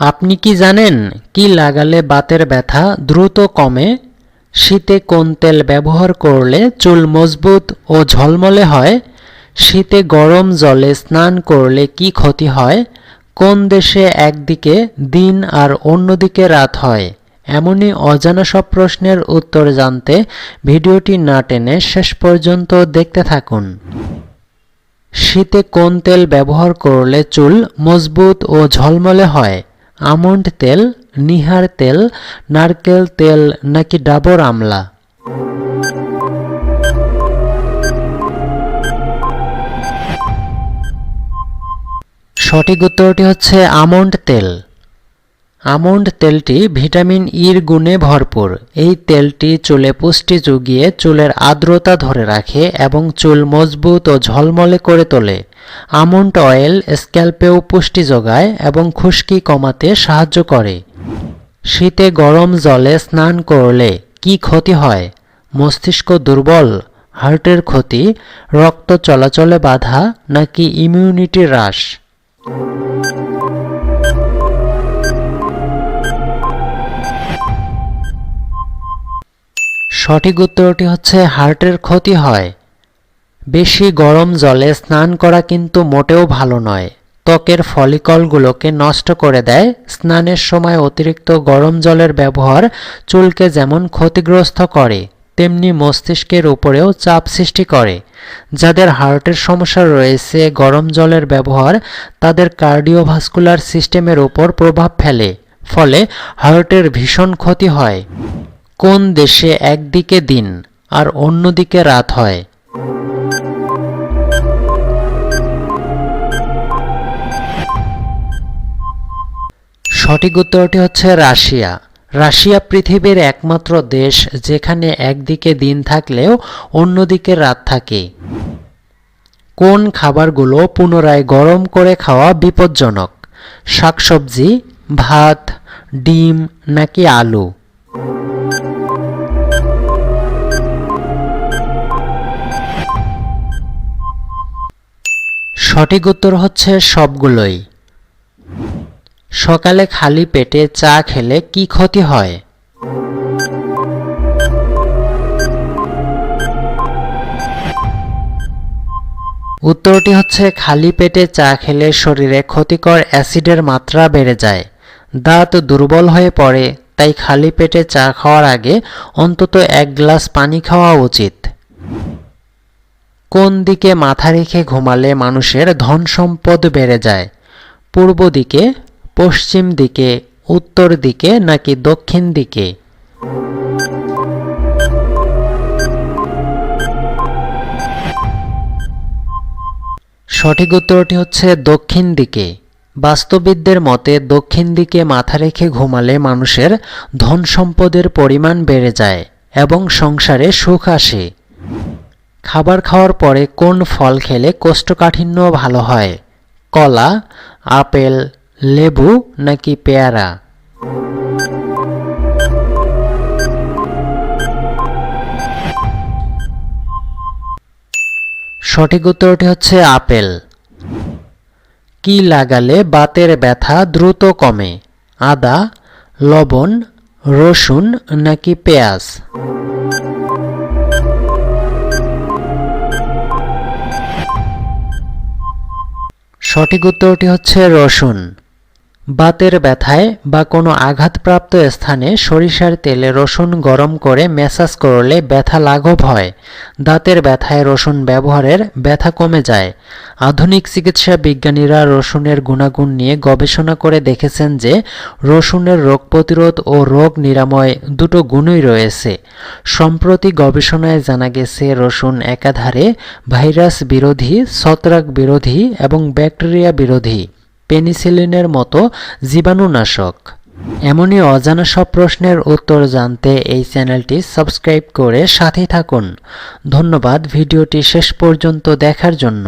আপনি কি জানেন কি লাগালে বাতের ব্যথা দ্রুত কমে? শীতে কোন তেল ব্যবহার করলে চুল মজবুত ও ঝলমলে হয়? শীতে গরম জলে স্নান করলে কি ক্ষতি হয়? কোন দেশে একদিকে দিন আর অন্যদিকে রাত হয়? এমনই অজানা সব প্রশ্নের উত্তর জানতে ভিডিওটি না টেনে শেষ পর্যন্ত দেখতে থাকুন। শীতে কোন তেল ব্যবহার করলে চুল মজবুত ও ঝলমলে হয়? আমন্ড তেল, নিহার তেল, নারকেল তেল নাকি ডাবর আমলা? সঠিক উত্তরটি হচ্ছে আমন্ড তেল। আমন্ড তেলটি ভিটামিন ইর গুণে ভরপুর। এই তেলটি চুলে পুষ্টি জুগিয়ে চুলের আর্দ্রতা ধরে রাখে এবং চুল মজবুত ও ঝলমলে করে তোলে। আমন্ড অয়েল স্ক্যাল্পেও পুষ্টি যোগায় এবং খুশকি কমাতে সাহায্য করে। শীতে গরম জলে স্নান করলে কি ক্ষতি হয়? মস্তিষ্ক দুর্বল, হার্টের ক্ষতি, রক্ত চলাচলে বাধা নাকি ইমিউনিটি হ্রাস? সঠিক উত্তরটি হচ্ছে হার্টের ক্ষতি হয়। বেশি গরম জলে স্নান করা কিন্তু মোটেও ভালো নয়। ত্বকের ফলিকলগুলোকে নষ্ট করে দেয়। স্নানের সময় অতিরিক্ত গরম জলের ব্যবহার চুলকে যেমন ক্ষতিগ্রস্ত করে, তেমনি মস্তিষ্কের উপরেও চাপ সৃষ্টি করে। যাদের হার্টের সমস্যা রয়েছে, গরম জলের ব্যবহার তাদের কার্ডিওভাস্কুলার সিস্টেমের উপর প্রভাব ফেলে, ফলে হার্টের ভীষণ ক্ষতি হয়। কোন দেশে একদিকে দিন আর অন্যদিকে রাত হয়? সঠিক উত্তরটি হচ্ছে রাশিয়া। রাশিয়া পৃথিবীর একমাত্র দেশ যেখানে একদিকে দিন থাকলেও অন্যদিকে রাত থাকে। কোন খাবারগুলো পুনরায় গরম করে খাওয়া বিপজ্জনক? শাকসবজি, ভাত, ডিম নাকি আলু? সঠিক উত্তর হচ্ছে সবগুলোই। সকালে খালি পেটে চা খেলে কি ক্ষতি হয়? উত্তরটি হচ্ছে, খালি পেটে চা খেলে শরীরে ক্ষতিকর অ্যাসিডের মাত্রা বেড়ে যায়। দাঁত দুর্বল হয়ে পড়ে, তাই খালি পেটে চা খাওয়ার আগে অন্তত এক গ্লাস পানি খাওয়া উচিত। কোন দিকে মাথা রেখে ঘুমালে মানুষের ধন সম্পদ বেড়ে যায়? পূর্ব দিকে পশ্চিম দিকে, উত্তর দিকে নাকি দক্ষিণ দিকে? সঠিক উত্তরটি হচ্ছে দক্ষিণ দিকে। বাস্তুবিদদের মতে, দক্ষিণ দিকে মাথা রেখে ঘুমালে মানুষের ধন সম্পদের পরিমাণ বেড়ে যায় এবং সংসারে সুখ আসে। খাবার খাওয়ার পরে কোন ফল খেলে কোষ্ঠকাঠিন্য ভালো হয়? কলা, আপেল লেবু নাকি পেয়ারা? সঠিক উত্তরটি হচ্ছে আপেল। কি লাগালে বাতের ব্যথা দ্রুত কমে? আদা, লবণ, রসুন নাকি পেঁয়াজ? সঠিক উত্তরটি হচ্ছে রসুন। বাতের ব্যথায় বা কোনো আঘাতপ্রাপ্ত স্থানে সরিষার তেলে রসুন গরম করে ম্যাসাজ করলে ব্যথা লাঘব হয়। দাঁতের ব্যথায় রসুন ব্যবহারের ব্যথা কমে যায়। আধুনিক চিকিৎসা বিজ্ঞানীরা রসুনের গুণাগুণ নিয়ে গবেষণা করে দেখেছেন যে রসুনের রোগ প্রতিরোধ ও রোগ নিরাময় দুটো গুণই রয়েছে। সম্প্রতি গবেষণায় জানা গেছে, রসুন একাধারে ভাইরাস বিরোধী, ছত্রাক বিরোধী এবং ব্যাকটেরিয়া বিরোধী। পেনিসিলিনের মতো জীবাণুনাশক। এমনই অজানা সব প্রশ্নের উত্তর জানতে এই চ্যানেলটি সাবস্ক্রাইব করে সাথে থাকুন। ধন্যবাদ ভিডিওটি শেষ পর্যন্ত দেখার জন্য।